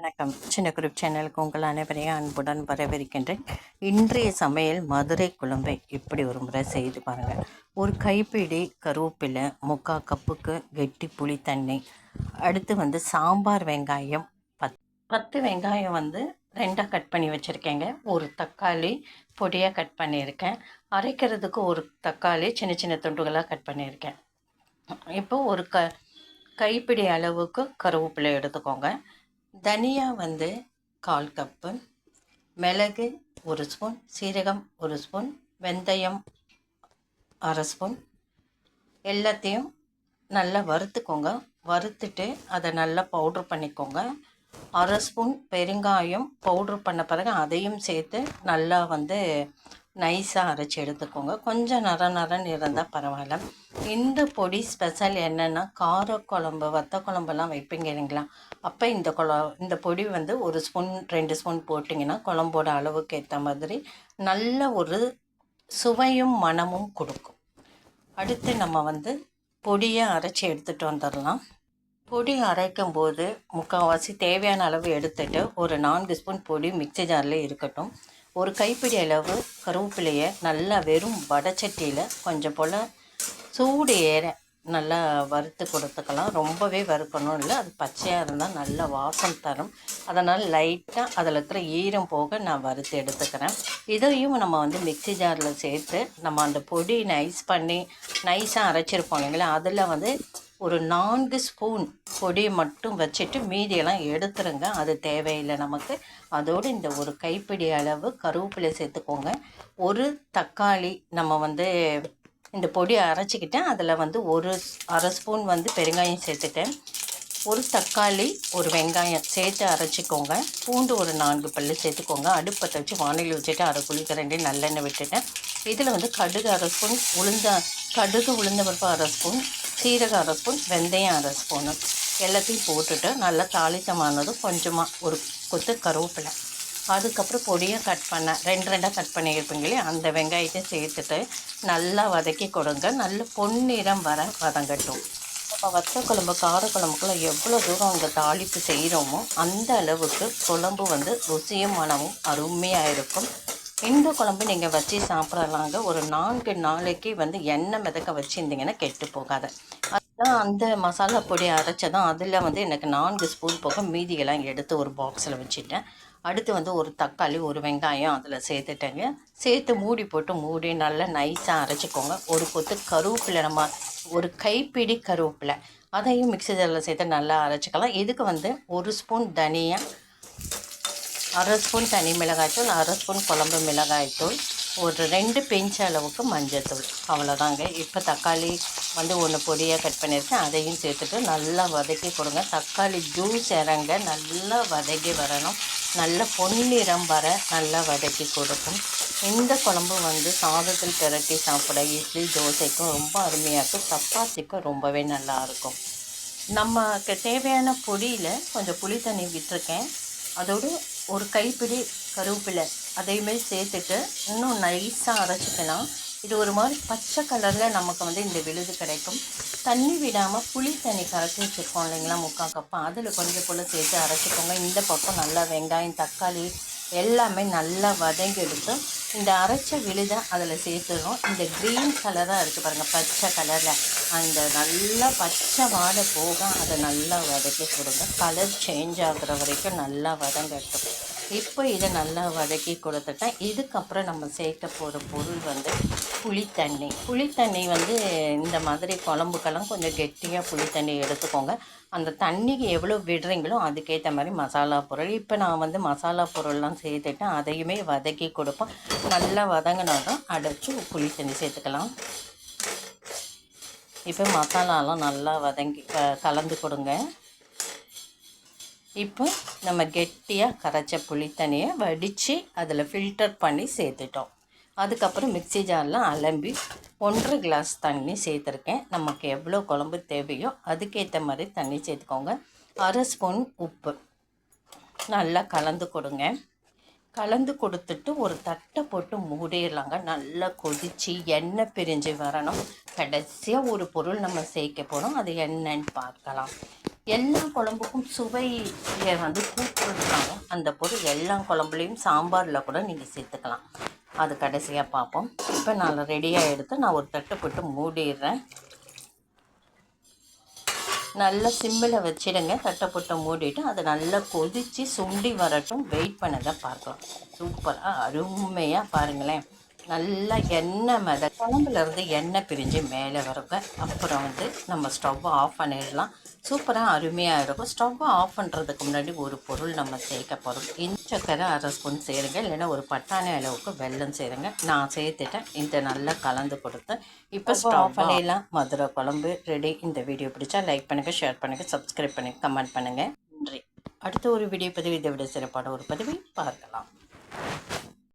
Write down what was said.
வணக்கம். சின்ன குரூப் சேனலுக்கு உங்கள் அனைவரையும் அன்புடன் வரவேற்கின்றேன். இன்றைய சமையல் மதுரை குழம்பை இப்படி ஒரு முறை செய்து பாருங்கள் ஒரு கைப்பிடி கருவேப்பிலை முக்கால் கப்புக்கு கெட்டி புளி தண்ணி அடுத்து வந்து சாம்பார் வெங்காயம் பத் பத்து வெங்காயம் வந்து ரெண்டாக கட் பண்ணி வச்சுருக்கேங்க. ஒரு தக்காளி பொடியாக கட் பண்ணியிருக்கேன். அரைக்கிறதுக்கு ஒரு தக்காளி சின்ன சின்ன துண்டுகளாக கட் பண்ணியிருக்கேன். இப்போ ஒரு க கைப்பிடி அளவுக்கு கருவேப்பிலை எடுத்துக்கோங்க. தனியா வந்து கால் கப்பு மிளகு ஒரு ஸ்பூன் சீரகம் ஒரு ஸ்பூன் வெந்தயம் அரை ஸ்பூன். எல்லாத்தையும் நல்லா வறுத்துக்கோங்க. வறுத்துட்டு அதை நல்லா பவுட்ரு பண்ணிக்கோங்க. அரை ஸ்பூன் பெருங்காயம் பவுட்ரு பண்ண பிறகு அதையும் சேர்த்து நல்லா வந்து நைஸாக அரைச்சி எடுத்துக்கோங்க. கொஞ்சம் நர நரன்னு இருந்தால் பரவாயில்ல. இந்த பொடி ஸ்பெஷல் என்னென்னா கார குழம்பு வத்த குழம்புலாம் வைப்பீங்க இல்லைங்களா? அப்போ இந்த குழ இந்த பொடி வந்து ஒரு ஸ்பூன் ரெண்டு ஸ்பூன் போட்டிங்கன்னா குழம்போட அளவுக்கு ஏற்ற மாதிரி நல்ல ஒரு சுவையும் மனமும் கொடுக்கும். அடுத்து நம்ம வந்து பொடியை அரைச்சி எடுத்துகிட்டு வந்துடலாம். பொடி அரைக்கும் போது முக்கால்வாசி தேவையான அளவு எடுத்துகிட்டு ஒரு நான்கு ஸ்பூன் பொடி மிக்சி ஜாரில் இருக்கட்டும். ஒரு கைப்பிடி அளவு கருவேப்பிலையை நல்லா வெறும் வடச்சட்டியில் கொஞ்சம் போல் சூடு ஏற நல்லா வறுத்து கொடுத்துக்கலாம். ரொம்பவே வறுக்கணும் இல்லை அது பச்சையாக இருந்தால் நல்ல வாசம் தரும். அதனால் லைட்டாக அதில் இருக்கிற ஈரம் போக நான் வறுத்து எடுத்துக்கிறேன். இதையும் நம்ம வந்து மிக்சி ஜாரில் சேர்த்து நம்ம அந்த பொடி நைஸ் பண்ணி நைஸாக அரைச்சிருப்போம் இல்லைங்களா? அதில் வந்து ஒரு நான்கு ஸ்பூன் பொடியை மட்டும் வச்சுட்டு மீதியெல்லாம் எடுத்துருங்க. அது தேவையில்லை நமக்கு. அதோடு இந்த ஒரு கைப்பிடி அளவு கருவேப்பிலை சேர்த்துக்கோங்க. ஒரு தக்காளி நம்ம வந்து இந்த பொடியை அரைச்சிக்கிட்டேன். அதில் வந்து ஒரு அரை ஸ்பூன் வந்து பெருங்காயம் சேர்த்துட்டேன். ஒரு தக்காளி ஒரு வெங்காயம் சேர்த்து அரைச்சிக்கோங்க. பூண்டு ஒரு நான்கு பல்லு சேர்த்துக்கோங்க. அடுப்பை வச்சு வானிலை வச்சுட்டு அரை குளிக்கரண்டி நல்லெண்ணெய் விட்டுட்டேன். இதில் வந்து கடுகு அரை ஸ்பூன் உளுந்த கடுகு உளுந்த பருப்பு அரை ஸ்பூன் சீரகம் அரை ஸ்பூன் வெந்தயம் அரை ஸ்பூனு. எல்லாத்தையும் போட்டுட்டு நல்லா தாளித்தமானதும் கொஞ்சமாக ஒரு கொத்து கருவேப்பிலை. அதுக்கப்புறம் பொடியாக கட் பண்ண ரெண்டு ரெண்டாக கட் பண்ணியிருப்பீங்களே அந்த வெங்காயத்தை சேர்த்துட்டு நல்லா வதக்கி கொடுங்க. நல்ல பொன்னிறம் வர வதங்கட்டும். இப்போ வத்த குழம்பு காரக்குழம்புக்குள்ள எவ்வளோ தூரம் அந்த தாளிப்பு செய்கிறோமோ அந்த அளவுக்கு குழம்பு வந்து ருசியும் மனமும் அருமையாக இருக்கும். இந்த குழம்பு நீங்கள் வச்சு சாப்பிடலாங்க. ஒரு நான்கு நாளைக்கு வந்து எண்ணெய் மிதக்க வச்சுருந்தீங்கன்னா கெட்டு போகாது. அதுதான் அந்த மசாலா பொடி அரைச்சதான் அதில் வந்து எனக்கு நான்கு ஸ்பூன் போக மீதியெல்லாம் எடுத்து ஒரு பாக்ஸில் வச்சுட்டேன். அடுத்து வந்து ஒரு தக்காளி ஒரு வெங்காயம் அதில் சேர்த்துட்டேங்க. சேர்த்து மூடி போட்டு மூடி நல்லா நைஸாக அரைச்சிக்கோங்க. ஒரு கொத்து கருவேப்பிலை நம்ம ஒரு கைப்பிடி கருவேப்பிலை அதையும் மிக்சி ஜாரில் சேர்த்து நல்லா அரைச்சிக்கலாம். இதுக்கு வந்து ஒரு ஸ்பூன் தனியாக அரை ஸ்பூன் தனி மிளகாய்த்தூள் அரை ஸ்பூன் குழம்பு மிளகாய்த்தூள் ஒரு ரெண்டு பெஞ்ச அளவுக்கு மஞ்சத்தூள். அவ்வளோதாங்க. இப்போ தக்காளி வந்து ஒன்று பொடியாக கட் பண்ணியிருக்கேன். அதையும் சேர்த்துட்டு நல்லா வதக்கி கொடுங்க. தக்காளி ஜூஸ் இறங்க நல்லா வதக்கி வரணும். நல்ல பொன்னிறம் வர நல்லா வதக்கி கொடுக்கும். இந்த குழம்பு வந்து சாதத்தில் திரட்டி சாப்பிட இட்லி தோசைக்கும் ரொம்ப அருமையாக இருக்கும். சப்பாத்திக்கும் ரொம்பவே நல்லாயிருக்கும் நமக்கு தேவையான பொடியில் கொஞ்சம் புளி தண்ணி விட்டுருக்கேன். அதோடு ஒரு கைப்பிடி கருவேப்பிலை அதேமாரி சேர்த்துட்டு இன்னும் நைஸாக அரைச்சிக்கலாம். இது ஒரு மாதிரி பச்சை கலரில் நமக்கு வந்து இந்த விழுது கிடைக்கும். தண்ணி விடாமல் புளி தண்ணி கரைச்சி வச்சுருக்கோம் இல்லைங்களா முக்கால் கப்பா அதில் கொஞ்சம் போல் சேர்த்து அரைச்சிக்கோங்க. இந்த பக்கம் நல்லா வெங்காயம் தக்காளி எல்லாமே நல்லா வதங்கி எடுத்து இந்த அரைச்ச விழுதை அதில் சேர்த்துடும் இந்த க்ரீன் கலராக இருக்குது பாருங்கள் பச்சை கலரில் அந்த நல்லா பச்சை வாடை போக அதை நல்லா வதக்கி கொடுங்க. கலர் சேஞ்ச் ஆகுற வரைக்கும் நல்லா வதங்கட்டும். இப்போ இதை நல்லா வதக்கி கொடுத்துட்டேன் இதுக்கப்புறம் நம்ம சேர்க்க போகிற பொருள் வந்து புளித்தண்ணி. புளித்தண்ணி வந்து இந்த மாதிரி குழம்புக்கெல்லாம் கொஞ்சம் கெட்டியாக புளித்தண்ணி எடுத்துக்கோங்க. அந்த தண்ணிக்கு எவ்வளோ விடுறீங்களோ அதுக்கேற்ற மாதிரி மசாலா பொருள். இப்போ நான் வந்து மசாலா பொருள்லாம் சேர்த்துட்டேன் அதையுமே வதக்கி கொடுப்போம். நல்லா வதங்கினா தான் அடைச்சி புளித்தண்ணி சேர்த்துக்கலாம். இப்போ மசாலாலாம் நல்லா வதங்கி கலந்து கொடுங்க. இப்போ நம்ம கெட்டியாக கரைச்ச புளி தண்ணியை வடித்து அதில் ஃபில்டர் பண்ணி சேர்த்துட்டோம். அதுக்கப்புறம் மிக்சி ஜார்லாம் அலம்பி ஒன்றரை கிளாஸ் தண்ணி சேர்த்துருக்கேன். நமக்கு எவ்வளோ குழம்பு தேவையோ அதுக்கேற்ற மாதிரி தண்ணி சேர்த்துக்கோங்க. அரை ஸ்பூன் உப்பு. நல்லா கலந்து கொடுங்க. கலந்து கொடுத்துட்டு ஒரு தட்டை போட்டு மூடிடலாங்க. நல்லா கொதித்து எண்ணெய் பிரிஞ்சு வரணும். கடைசியாக ஒரு பொருள் நம்ம சேர்க்க போகிறோம் அது என்னன்னு பார்க்கலாம். எல்லா குழம்புக்கும் சுவையை வந்து கூட்டுறதுக்காக அந்த பொருள் எல்லா குழம்புலையும் சாம்பாரில் கூட நீங்கள் சேர்த்துக்கலாம். அது கடைசியாக பார்ப்போம். இப்போ நான் ரெடியாக எடுத்து நான் ஒரு தட்டு போட்டு மூடிடுறேன். நல்லா சிம்மில் வச்சிடுங்க. தட்டை போட்டு மூடிட்டு அது நல்லா கொதித்து சுண்டி வரட்டும். வெயிட் பண்ணதை பார்க்கலாம். சூப்பராக அருமையாக பாருங்களேன். நல்லா எண்ணெய் மத குழம்புல இருந்து எண்ணெய் பிரிஞ்சு மேலே வருங்க அப்புறம் வந்து நம்ம ஸ்டவ்வை ஆஃப் பண்ணிடலாம். சூப்பராக அருமையாக இருக்கும். ஸ்டவ்வை ஆஃப் பண்ணுறதுக்கு முன்னாடி ஒரு பொருள் நம்ம சேர்க்க போகிறோம் இஞ்சி சக்கரை அரை ஸ்பூன் சேருங்க. இல்லைன்னா ஒரு பட்டாணி அளவுக்கு வெல்லம் சேருங்க. நான் சேர்த்துட்டேன். இந்த நல்லா கலந்து கொடுத்து இப்போ ஸ்டவ் பண்ணிடலாம். மதுரை குழம்பு ரெடி இந்த வீடியோ பிடிச்சா லைக் பண்ணுங்கள் ஷேர் பண்ணுங்கள் சப்ஸ்கிரைப் பண்ணுங்கள் கமெண்ட் பண்ணுங்கள் நன்றி. அடுத்த ஒரு வீடியோ பதிவு இதை விட சிறப்பான ஒரு பதிவை பார்க்கலாம்.